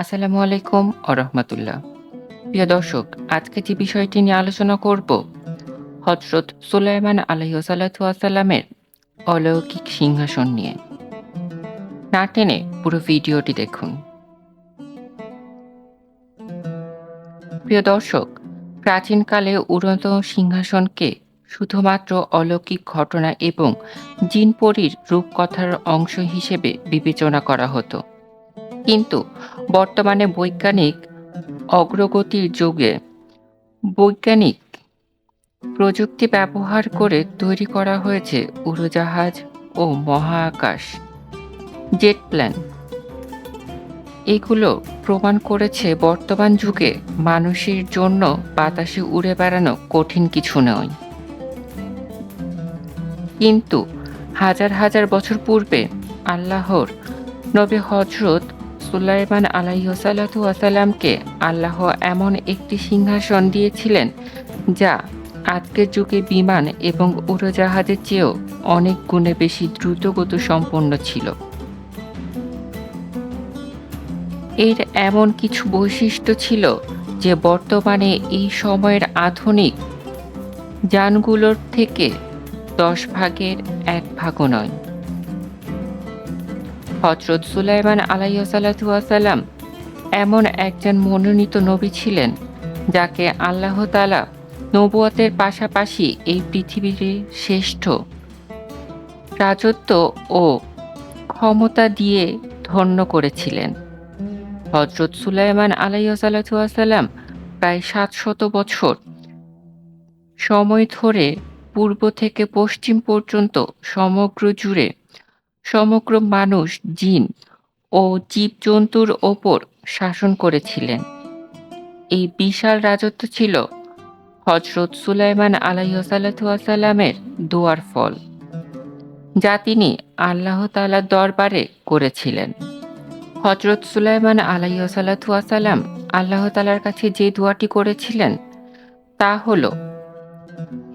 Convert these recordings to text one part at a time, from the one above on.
আসসালামু আলাইকুম আরহামাতুল্লাহ প্রিয় দর্শক, আজকে যে বিষয়টি নিয়ে আলোচনা করব হজরত সুলাইমান আলাইসাল্লামের অলৌকিক সিংহাসন নিয়ে। না টেনে পুরো ভিডিওটি দেখুন। প্রিয় দর্শক, প্রাচীনকালে উড়ন্ত সিংহাসনকে শুধুমাত্র অলৌকিক ঘটনা এবং জিনপরির রূপকথার অংশ হিসেবে বিবেচনা করা হতো। কিন্তু বর্তমানে বৈজ্ঞানিক অগ্রগতির যুগে বৈজ্ঞানিক প্রযুক্তি ব্যবহার করে তৈরি করা হয়েছে উড়োজাহাজ ও মহাকাশ জেট প্ল্যান এগুলো প্রমাণ করেছে বর্তমান যুগে মানুষের জন্য বাতাসে উড়ে বেড়ানো কঠিন কিছু নয়। কিন্তু হাজার হাজার বছর পূর্বে আল্লাহর নবী হজরত সুলাইমান আলাইসাল্লাতু আসাল্লামকে আল্লাহ এমন একটি সিংহাসন দিয়েছিলেন যা আজকের যুগে বিমান এবং উড়োজাহাজের চেয়েও অনেক গুণে বেশি দ্রুতগত সম্পন্ন ছিল। এর এমন কিছু বৈশিষ্ট্য ছিল যে বর্তমানে এই সময়ের আধুনিক যানগুলোর থেকে দশ ভাগের এক ভাগও নয়। হজরত সুলাইমান আলাইসাল্লাম এমন একজন মনোনীত নবী ছিলেন, যাকে আল্লাহ তালা নবুয়তের পাশাপাশি এই পৃথিবীর শ্রেষ্ঠ রাজত্ব ও ক্ষমতা দিয়ে ধন্য করেছিলেন। হজরত সুলাইমান আলাইসাল্লাম প্রায় সাতশত বছর সময় ধরে পূর্ব থেকে পশ্চিম পর্যন্ত সমগ্র জুড়ে সমগ্র মানুষ জিন ও জীবজন্তুর ওপর শাসন করেছিলেন। এই বিশাল রাজত্ব ছিল হজরত সুলাইমান আলাইসাল্লামের দোয়ার ফল, যা তিনি আল্লাহ তালার দরবারে করেছিলেন। হজরত সুলাইমান আলাইসাল্লাম আল্লাহ তালার কাছে যে দোয়াটি করেছিলেন, তা হল,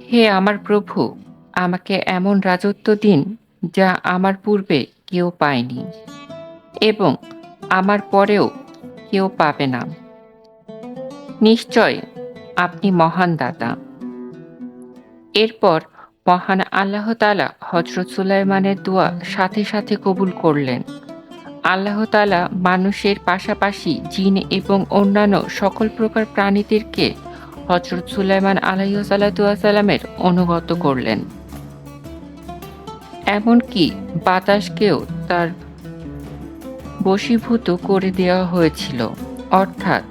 হে আমার প্রভু, আমাকে এমন রাজত্ব দিন যা আমার পূর্বে কেউ পায়নি এবং আমার পরেও কেউ পাবে না। নিশ্চয় আপনি মহান দাতা। এরপর মহান আল্লাহ তালা হজরত সুলাইমানের দোয়া সাথে সাথে কবুল করলেন। আল্লাহ তালা মানুষের পাশাপাশি জিন এবং অন্যান্য সকল প্রকার প্রাণীদেরকে হজরত সুলাইমান আলাইসাল্লামের অনুগত করলেন। এমনকি বাতাসকেও তার বশীভূত করে দেওয়া হয়েছিল। অর্থাৎ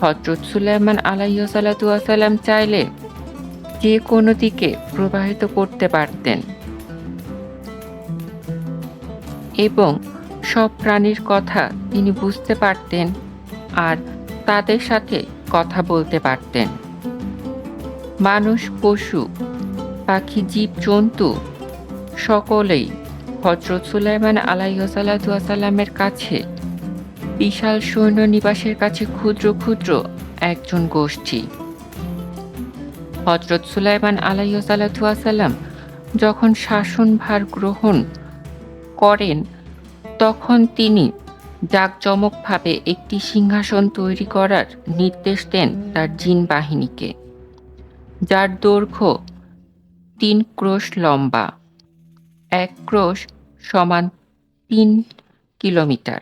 হজরত সুলাইমান আলাইসাল্লাম চাইলে যে কোনো দিকে প্রবাহিত করতে পারতেন। এবং সব প্রাণীর কথা তিনি বুঝতে পারতেন আর তাদের সাথে কথা বলতে পারতেন। মানুষ, পশু, পাখি, জীব, জন্তু সকলেই হজরত সুলাইমান আলাইসাল্লামের কাছে বিশাল সৈন্য নিবাসের কাছে ক্ষুদ্র ক্ষুদ্র একজন গোষ্ঠী। হজরত সুলাইমান আলাইসাল্লাম যখন শাসনভার গ্রহণ করেন, তখন তিনি জাঁকজমকভাবে একটি সিংহাসন তৈরি করার নির্দেশ দেন তার জিন বাহিনীকে, যার দৈর্ঘ্য তিন ক্রোশ লম্বা। এক ক্রোশ সমান তিন কিলোমিটার।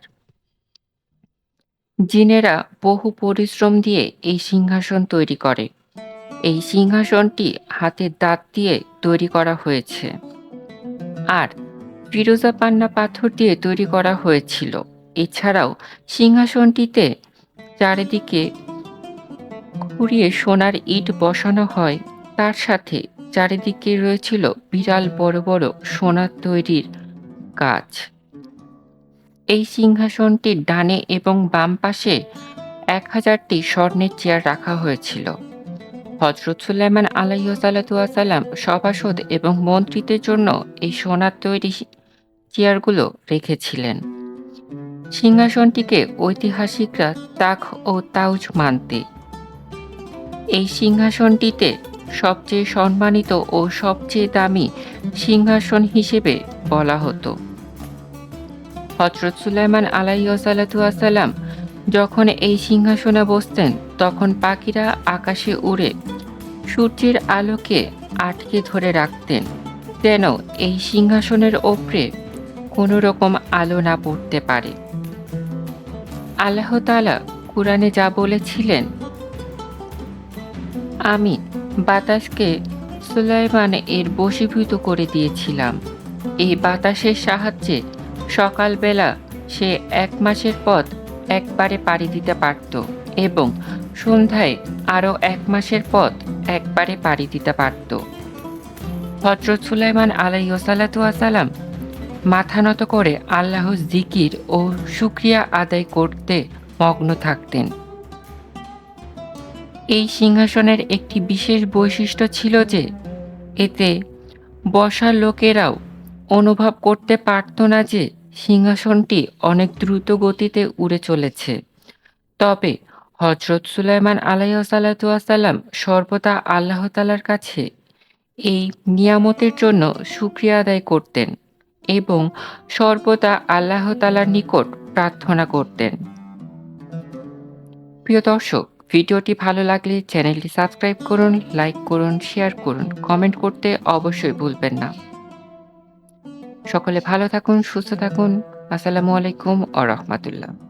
জিনেরা বহু পরিশ্রম দিয়ে এই সিংহাসন তৈরি করে। এই সিংহাসনটি হাতের দাঁত দিয়ে তৈরি করা হয়েছে। আর ফিরোজা পান্না পাথর দিয়ে তৈরি করা হয়েছিল। এছাড়াও সিংহাসনটিতে চারিদিকে ঘুরিয়ে সোনার ইট বসানো হয়। তার সাথে চারিদিকে রয়েছিল বিরাল বড় বড় সোনার তৈরির গাছ। এই সিংহাসনটির ডানে এবং বাম পাশে এক হাজারটি স্বর্ণের চেয়ার রাখা হয়েছিল। হজরত সুলাইমান আলাইসাল্লাম সভাসদ এবং মন্ত্রীদের জন্য এই সোনার তৈরি চেয়ারগুলো রেখেছিলেন। সিংহাসনটিকে ঐতিহাসিকরা তাক ও তাউজ মানতে। এই সিংহাসনটিতে সবচেয়ে সম্মানিত ও সবচেয়ে দামি সিংহাসন হিসেবে বলা হতো। হজরত সুলাইমান আলাই আলাইসাল্লাম যখন এই সিংহাসনে বসতেন, তখন পাখিরা আকাশে উড়ে সূর্যের আলোকে আটকে ধরে রাখতেন। যেন এই সিংহাসনের ওপরে কোনো রকম আলো না পড়তে পারে। আল্লাহ তাআলা কোরআনে যা বলেছিলেন আমি বাতাসকে সুলাইমান এর বশীভূত করে দিয়েছিলাম। এই বাতাসের সাহায্যে সকালবেলা সে এক মাসের পথ একবারে পাড়ি দিতে পারত এবং সন্ধ্যায় আরও এক মাসের পথ একবারে পাড়ি দিতে পারত। হজরত সুলাইমান আলাইসালাম মাথা নত করে আল্লাহ জিকির ও শুক্রিয়া আদায় করতে মগ্ন থাকতেন। এই সিংহাসনের একটি বিশেষ বৈশিষ্ট্য ছিল যে এতে বসার লোকেরাও অনুভব করতে পারত না যে সিংহাসনটি অনেক দ্রুত গতিতে উড়ে চলেছে। তবে হজরত সুলাইমান আলাইসাল্লাম সর্বদা আল্লাহ তালার কাছে এই নিয়ামতের জন্য সুক্রিয়া আদায় করতেন এবং সর্বদা আল্লাহ তালার নিকট প্রার্থনা করতেন। প্রিয় দর্শক ভিডিওটি ভালো লাগলে চ্যানেলটি সাবস্ক্রাইব করুন, লাইক করুন, শেয়ার করুন, কমেন্ট করতে অবশ্যই ভুলবেন না। সকলে ভালো থাকুন, সুস্থ থাকুন। আসসালামু আলাইকুম ও রহমতুল্লাহ।